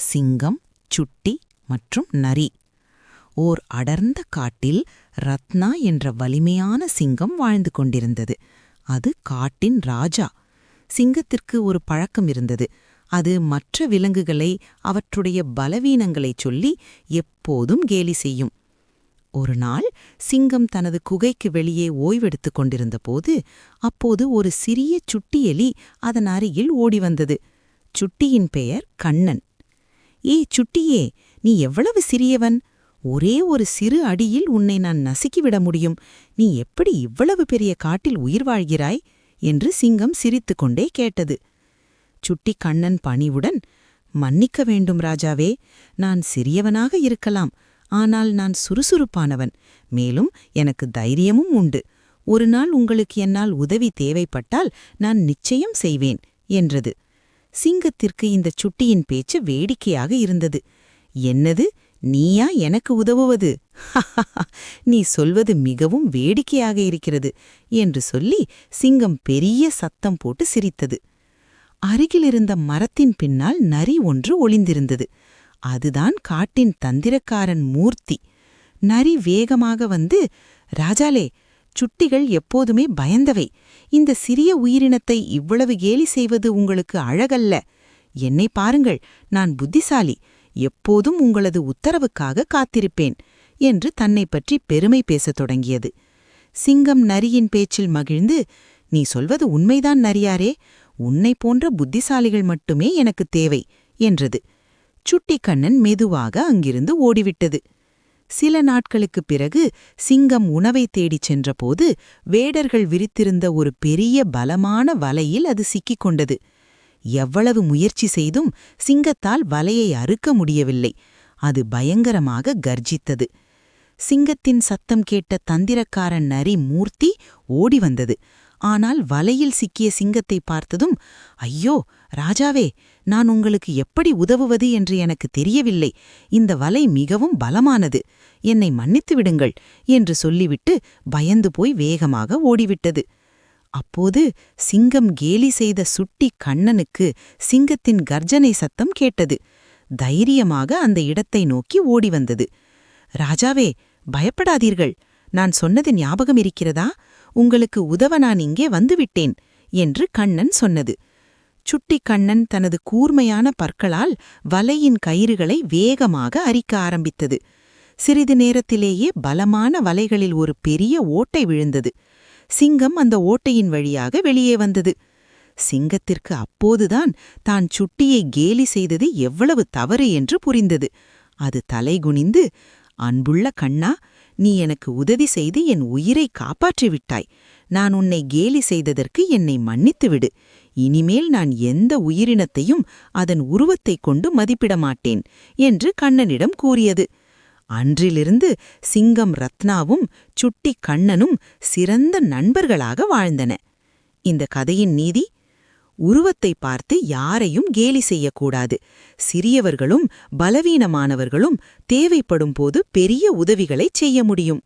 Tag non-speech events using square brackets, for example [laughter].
சிங்கம் சுட்டி மற்றும் நரி. ஓர் அடர்ந்த காட்டில் ரத்னா என்ற வலிமையான சிங்கம் வாழ்ந்து கொண்டிருந்தது. அது காட்டின் ராஜா. சிங்கத்திற்கு ஒரு பழக்கம் இருந்தது. அது மற்ற விலங்குகளை அவற்றுடைய பலவீனங்களைச் சொல்லி எப்போதும் கேலி செய்யும். ஒரு நாள் சிங்கம் தனது குகைக்கு வெளியே ஓய்வெடுத்துக் கொண்டிருந்தபோது அப்போது ஒரு சிறிய சுட்டியலி அதன் அருகில் ஓடி வந்தது சுட்டியின் பெயர் கண்ணன். ஏய் சுட்டியே நீ எவ்வளவு சிறியவன்? ஒரே ஒரு சிறு அடியில் உன்னை நான் நசுக்கிவிட முடியும். நீ எப்படி இவ்வளவு பெரிய காட்டில் உயிர் வாழ்கிறாய்? என்று சிங்கம் சிரித்துக்கொண்டே கேட்டது. சுட்டி கண்ணன் பணிவுடன் மன்னிக்க வேண்டும் ராஜாவே நான் சிறியவனாக இருக்கலாம் ஆனால் நான் சுறுசுறுப்பானவன். மேலும் எனக்கு தைரியமும் உண்டு. ஒரு நாள் உங்களுக்கு என்னால் உதவி தேவைப்பட்டால் நான் நிச்சயம் செய்வேன் என்றது. சிங்கத்திற்கு இந்த சுட்டியின் பேச்சு வேடிக்கையாக இருந்தது. என்னது? நீயா? எனக்கு உதவுவது? [laughs] நீ சொல்வது மிகவும் வேடிக்கையாக இருக்கிறது என்று சொல்லி சிங்கம் பெரிய சத்தம் போட்டு சிரித்தது. அருகிலிருந்த மரத்தின் பின்னால் நரி ஒன்று ஒளிந்திருந்தது. அதுதான் காட்டின் தந்திரக்காரன் மூர்த்தி. நரி வேகமாக வந்து ராஜாலே சுட்டிகள் எப்போதுமே பயந்தவை. இந்த சிறிய உயிரினத்தை இவ்வளவு கேலி செய்வது உங்களுக்கு அழகல்ல. என்னை பாருங்கள் நான் புத்திசாலி. எப்போதும் உங்களது உத்தரவுக்காக காத்திருப்பேன் என்று தன்னை பற்றி பெருமை பேசத் தொடங்கியது. சிங்கம் நரியின் பேச்சில் மகிழ்ந்து நீ சொல்வது உண்மைதான் நரியாரே உன்னை போன்ற புத்திசாலிகள் மட்டுமே எனக்கு தேவை என்றது. சுட்டிக்கண்ணன் மெதுவாக அங்கிருந்து ஓடிவிட்டது. சில நாட்களுக்குப் பிறகு சிங்கம் உணவை தேடிச் சென்றபோது வேடர்கள் விரித்திருந்த ஒரு பெரிய பலமான வலையில் அது சிக்கிக் கொண்டது. எவ்வளவு முயற்சி செய்தும் சிங்கத்தால் வலையை அறுக்க முடியவில்லை. அது பயங்கரமாக கர்ஜித்தது. சிங்கத்தின் சத்தம் கேட்ட தந்திரக்காரன் நரி மூர்த்தி ஓடி வந்தது. ஆனால் வலையில் சிக்கிய சிங்கத்தை பார்த்ததும் ஐயோ ராஜாவே நான் உங்களுக்கு எப்படி உதவுவது என்று எனக்கு தெரியவில்லை. இந்த வலை மிகவும் பலமானது. என்னை மன்னித்து விடுங்கள் என்று சொல்லிவிட்டு பயந்து போய் வேகமாக ஓடிவிட்டது. அப்போது சிங்கம் கேலி செய்த சுட்டி கண்ணனுக்கு சிங்கத்தின் கர்ஜனை சத்தம் கேட்டது. தைரியமாக அந்த இடத்தை நோக்கி ஓடி வந்தது. ராஜாவே பயப்படாதீர்கள். நான் சொன்னது ஞாபகம் இருக்கிறதா? உங்களுக்கு உதவ நான் இங்கே வந்துவிட்டேன் என்று கண்ணன் சொன்னது. சுட்டி கண்ணன் தனது கூர்மையான பற்களால் வலையின் கயிறுகளை வேகமாக அரிக்க ஆரம்பித்தது. சிறிது நேரத்திலேயே பலமான வலைகளில் ஒரு பெரிய ஓட்டை விழுந்தது. சிங்கம் அந்த ஓட்டையின் வழியாக வெளியே வந்தது. சிங்கத்திற்கு அப்போதுதான் தான் சுட்டியை கேலி செய்தது எவ்வளவு தவறு என்று புரிந்தது. அது தலைகுனிந்து அன்புள்ள கண்ணா நீ எனக்கு உதவி செய்து என் உயிரை காப்பாற்றிவிட்டாய். நான் உன்னை கேலி செய்ததற்கு என்னை மன்னித்துவிடு. இனிமேல் நான் எந்த உயிரினத்தையும் அதன் உருவத்தைக் கொண்டு மதிப்பிட மாட்டேன் என்று கண்ணனிடம் கூறியது. அன்றிலிருந்து சிங்கம் ரத்னாவும் சுட்டி கண்ணனும் சிறந்த நண்பர்களாக வாழ்ந்தன. இந்த கதையின் நீதி உருவத்தை பார்த்து யாரையும் கேலி செய்யக்கூடாது. சிறியவர்களும் பலவீனமானவர்களும் தேவைப்படும் போது பெரிய உதவிகளைச் செய்ய முடியும்.